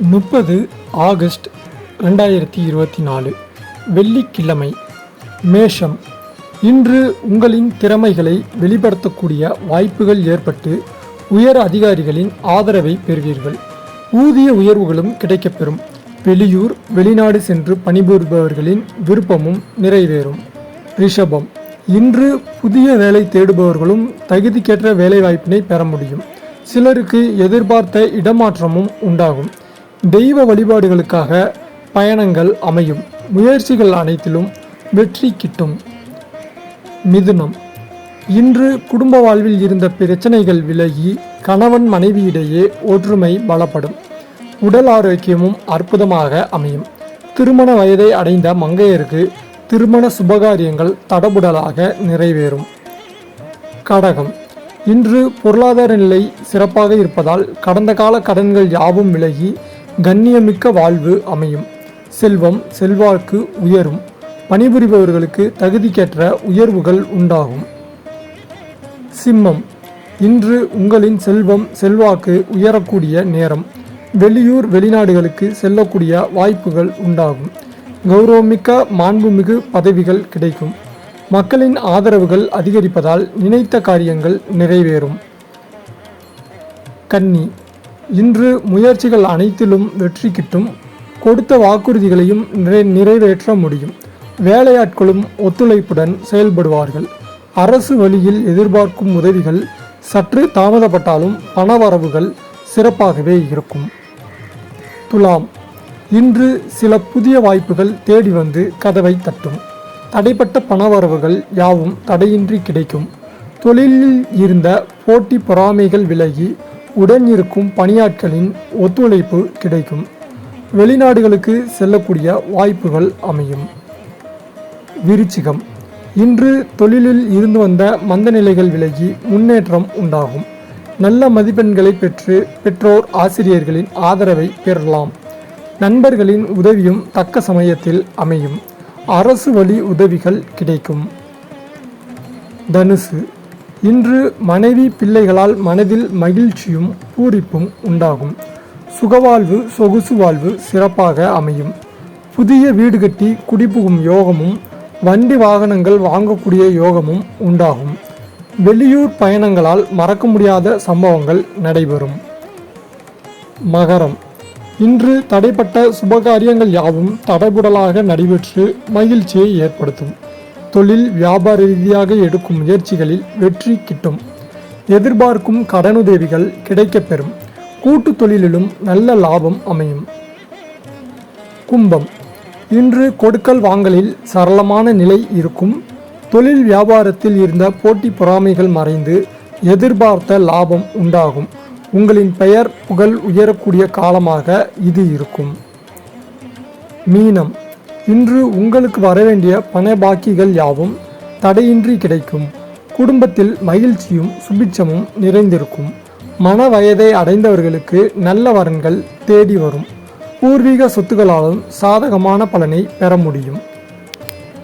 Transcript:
முப்பது ஆகஸ்ட் ரெண்டாயிரத்தி இருபத்தி நாலு வெள்ளிக்கிழமை மேஷம். இன்று உங்களின் திறமைகளை வெளிப்படுத்தக்கூடிய வாய்ப்புகள் ஏற்பட்டு உயர் அதிகாரிகளின் ஆதரவை பெறுவீர்கள். ஊதிய உயர்வுகளும் கிடைக்கப்பெறும். வெளியூர் வெளிநாடு சென்று பணிபுரிபவர்களின் விருப்பமும் நிறைவேறும். ரிஷபம். இன்று புதிய வேலை தேடுபவர்களும் தகுதிக்கேற்ற வேலைவாய்ப்பினை பெற முடியும். சிலருக்கு எதிர்பார்த்த இடமாற்றமும் உண்டாகும். தெய்வ வழிபாடுகளுக்காக பயணங்கள் அமையும். முயற்சிகள் அனைத்திலும் வெற்றி கிட்டும். மிதுனம். இன்று குடும்ப வாழ்வில் இருந்த பிரச்சனைகள் விலகி கணவன் மனைவியிடையே ஒற்றுமை பலப்படும். உடல் ஆரோக்கியமும் அற்புதமாக அமையும். திருமண வயதை அடைந்த மங்கையருக்கு திருமண சுபகாரியங்கள் தடபுடலாக நிறைவேறும். கடகம். இன்று பொருளாதார நிலை சிறப்பாக இருப்பதால் கடந்த கால கடன்கள் யாவும் விலகி கண்ணியமிக்க வாழ்வு அமையும். செல்வம் செல்வாக்கு உயரும். பணிபுரிபவர்களுக்கு தகுதிக்கேற்ற உயர்வுகள் உண்டாகும். சிம்மம். இன்று உங்களின் செல்வம் செல்வாக்கு உயரக்கூடிய நேரம். வெளியூர் வெளிநாடுகளுக்கு செல்லக்கூடிய வாய்ப்புகள் உண்டாகும். கௌரவமிக்க மாண்புமிகு பதவிகள் கிடைக்கும். மக்களின் ஆதரவுகள் அதிகரிப்பதால் நினைத்த காரியங்கள் நிறைவேறும். கன்னி. இன்று முயற்சிகள் அனைத்திலும் வெற்றி கிட்டும். கொடுத்த வாக்குறுதிகளையும் நிறை நிறைவேற்ற முடியும். வேலையாட்களும் ஒத்துழைப்புடன் செயல்படுவார்கள். அரசு வழியில் எதிர்பார்க்கும் உதவிகள் சற்று தாமதப்பட்டாலும் பணவரவுகள் சிறப்பாகவே இருக்கும். துலாம். இன்று சில புதிய வாய்ப்புகள் தேடி வந்து கதவை தட்டும். தடைப்பட்ட பணவரவுகள் யாவும் தடையின்றி கிடைக்கும். தொழிலில் இருந்த போட்டி பொறாமைகள் விலகி உடன் இருக்கும் பணியாட்களின் ஒத்துழைப்பு கிடைக்கும். வெளிநாடுகளுக்கு செல்லக்கூடிய வாய்ப்புகள் அமையும். விருச்சிகம். இன்று தொழிலில் இருந்து வந்த மந்த நிலைகள் விலகி முன்னேற்றம் உண்டாகும். நல்ல மதிப்பெண்களை பெற்று பெற்றோர் ஆசிரியர்களின் ஆதரவை பெறலாம். நண்பர்களின் உதவியும் தக்க சமயத்தில் அமையும். அரசு வழி உதவிகள் கிடைக்கும். தனுசு. இன்று மனைவி பிள்ளைகளால் மனதில் மகிழ்ச்சியும் பூரிப்பும் உண்டாகும். சுகவாழ்வு சொகுசு வாழ்வு சிறப்பாக அமையும். புதிய வீடு கட்டி குடிபுகும் யோகமும் வண்டி வாகனங்கள் வாங்கக்கூடிய யோகமும் உண்டாகும். வெளியூர் பயணங்களால் மறக்க முடியாத சம்பவங்கள் நடைபெறும். மகரம். இன்று தடைப்பட்ட சுபகாரியங்கள் யாவும் தடைபுடலாக நடைபெற்று மகிழ்ச்சியை ஏற்படுத்தும். தொழில் வியாபார ரீதியாக எடுக்கும் முயற்சிகளில் வெற்றி கிட்டும். எதிர்பார்க்கும் கடனுதவிகள் கிடைக்கப்பெறும். கூட்டு தொழிலிலும் நல்ல லாபம் அமையும். கும்பம். இன்று கொடுக்கல் வாங்கலில் சரளமான நிலை இருக்கும். தொழில் வியாபாரத்தில் இருந்த போட்டி பொறாமைகள் மறைந்து எதிர்பார்த்த லாபம் உண்டாகும். உங்களின் பெயர் புகழ் உயரக்கூடிய காலமாக இது இருக்கும். மீனம். இன்று உங்களுக்கு வரவேண்டிய பண பாக்கிகள் யாவும் தடையின்றி கிடைக்கும். குடும்பத்தில் மகிழ்ச்சியும் சுபிட்சமும் நிறைந்திருக்கும். மன வயதை அடைந்தவர்களுக்கு நல்ல வரன்கள் தேடி வரும். பூர்வீக சொத்துக்களாலும் சாதகமான பலனை பெற முடியும்.